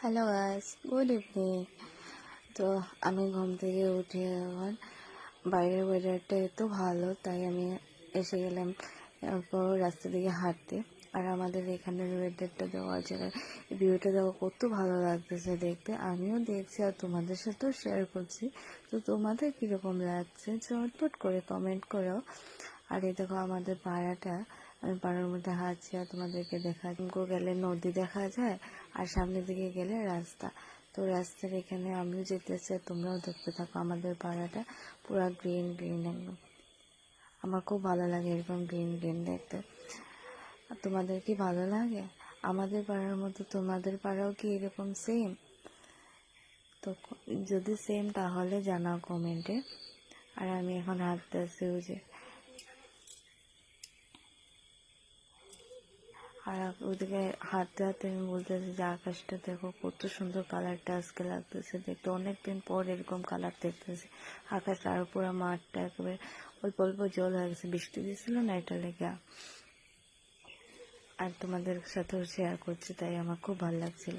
Hello guys good evening তো আমি ঘুম থেকে উঠে এখন বাইরের ওয়েদারটা এত ভালো, তাই আমি এসে গেলাম তারপর রাস্তা দিকে হাঁটতে। আর আমাদের এখানের ওয়েদারটা দেওয়া জায়গায় ভিউটা দেওয়া কত ভালো লাগতেছে দেখতে। আমিও দেখছি আর তোমাদের সাথেও শেয়ার করছি। তো তোমাদের কীরকম লাগছে? চটপট করে কমেন্ট করো আর এই দেখো আমাদের পাড়াটা, আমি পাড়ার মধ্যে হাঁটছি আর তোমাদেরকে দেখা গেলে নদী দেখা যায় আর সামনের দিকে গেলে রাস্তা। তো রাস্তার এখানে আমিও যেতেছি আর তোমরাও দেখতে থাকো আমাদের পাড়াটা, পুরো গ্রিন গ্রিন একদম। আমার খুব ভালো লাগে এরকম গ্রিন গ্রিন দেখতে। তোমাদের কি ভালো লাগে? আমাদের পাড়ার মতো তোমাদের পাড়াও কি এরকম সেম তো যদি সেম তাহলে জানাও কমেন্টে আর আমি এখন হাঁটতেছি যে আর ওদিকে হাঁটতে হাতে আমি বলতেছি যে আকাশটা দেখো, কত সুন্দর কালারটা আজকে লাগতেছে। দেখতে অনেকদিন পর এরকম কালার দেখতেছি। আকাশটা আর পুরো মাঠটা একেবারে অল্প অল্প জল হয়ে গেছে। বৃষ্টি দিয়েছিল না এটা লেগে। আর তোমাদের সাথেও শেয়ার করছি, তাই আমার খুব ভালো লাগছিল।